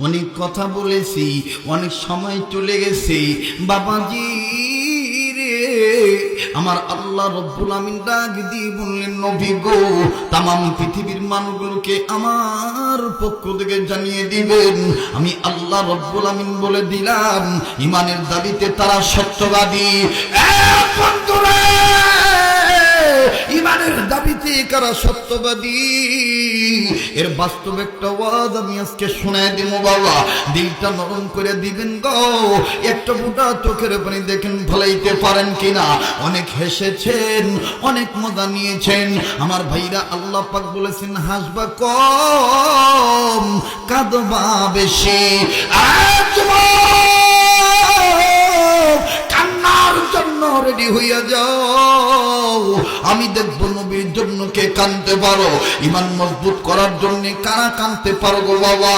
অনেক কথা বলেছি, অনেক সময় চলে গেছে। বাবাজি আমার আল্লাহ রব্বুল আমিন ডাক দিয়ে বললেন, নবী গো তাম পৃথিবীর মানুষগুলোকে আমার পক্ষ থেকে জানিয়ে দিবেন। আমি আল্লাহ রব্বুল আমিন বলে দিলাম, ইমানের দাবিতে তারা সত্যবাদী! দাবিতে কারা সত্যবাদী? এর বাস্তব একটা ওয়াজ আমি আজকে শোনায় দিব, বাবা। দিলটা নরম করে দিবেন গো। একটা ফুটা চোখের পানি দেখেন ফলাইতে পারেন কিনা? অনেক হেসেছেন, অনেক মজা নিয়েছেন। আমার ভাইরা আল্লাহ পাক বলেছেন, হাসবা কম, কাঁদবা বেশি। কান্নার জন্য রেডি হইয়া যাও। আমি দেখব নবীর জন্য কে কানতে পারো? ইমান মজবুত করার জন্য কারা কানতে পারো গো বাবা?